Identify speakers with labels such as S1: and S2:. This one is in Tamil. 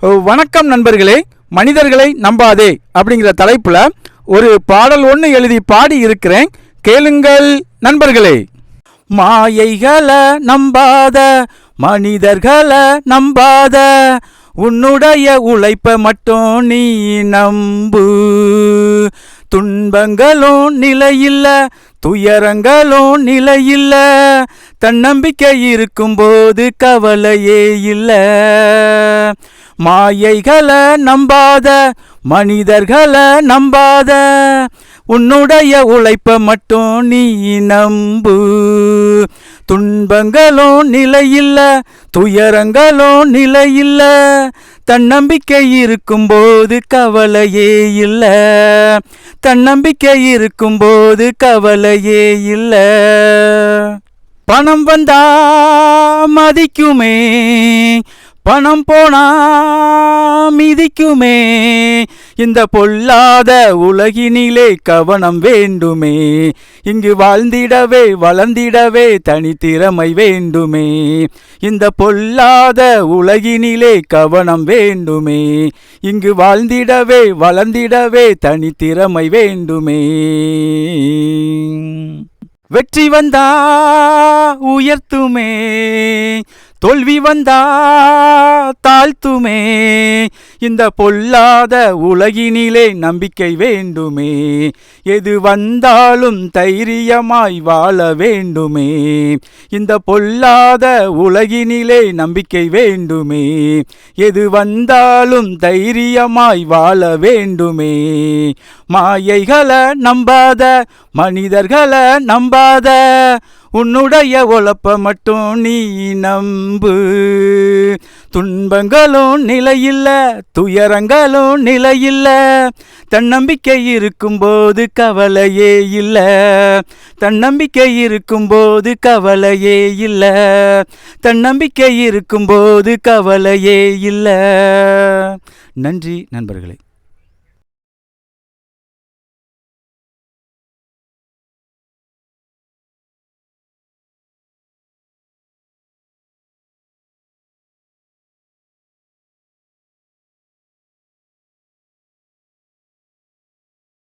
S1: வணக்கம் நண்பர்களே மனிதர்களை நம்பாதே அப்படிங்கிற தலைப்பில் ஒரு பாடல் ஒன்று எழுதி பாடி இருக்கிறேன். கேளுங்கள் நண்பர்களே. மாயைகளை நம்பாத மனிதர்களை நம்பாத உன்னுடைய உழைப்பை மட்டும் நீ நம்பு. துன்பங்களும் நிலையில்ல துயரங்களும் நிலையில்ல தன்னம்பிக்கை இருக்கும்போது கவலையே இல்லை. மாயைகளை நம்பாத மனிதர்களை நம்பாத உன்னுடைய உழைப்ப மட்டும் நீ நம்பு. துன்பங்களும் நிலையில்ல துயரங்களும் நிலையில்ல தன்னம்பிக்கை இருக்கும்போது கவலையே இல்லை. தன்னம்பிக்கை இருக்கும்போது கவலையே இல்லை. பணம் வந்தா மதிக்குமே பணம் போனா மிதிக்குமே. இந்த பொல்லாத உலகினிலே கவனம் வேண்டுமே. இங்கு வாழ்ந்திடவே வளர்ந்திடவே தனித்திறமை வேண்டுமே. இந்த பொல்லாத உலகினிலே கவனம் வேண்டுமே. இங்கு வாழ்ந்திடவே வளர்ந்திடவே தனித்திறமை வேண்டுமே. வெற்றி வந்தா உயர்த்துமே. தோல்வி வந்தா தாழ்த்துமே. இந்த பொல்லாத உலகினிலே நம்பிக்கை வேண்டுமே. எது வந்தாலும் தைரியமாய் வாழ வேண்டுமே. இந்த பொல்லாத உலகினிலே நம்பிக்கை வேண்டுமே. எது வந்தாலும் தைரியமாய் வாழ வேண்டுமே. மாயைகளை நம்பாத மனிதர்களை நம்பாத உன்னுடைய உழப்ப மட்டும் நீ நம்பு. துன்பங்களும் நிலையில்ல துயரங்களும் நிலையில்ல. தன்னம்பிக்கை இருக்கும்போது கவலையே இல்லை. தன்னம்பிக்கை இருக்கும்போது கவலையே இல்லை. தன்னம்பிக்கை இருக்கும்போது கவலையே இல்லை. நன்றி நண்பர்களே.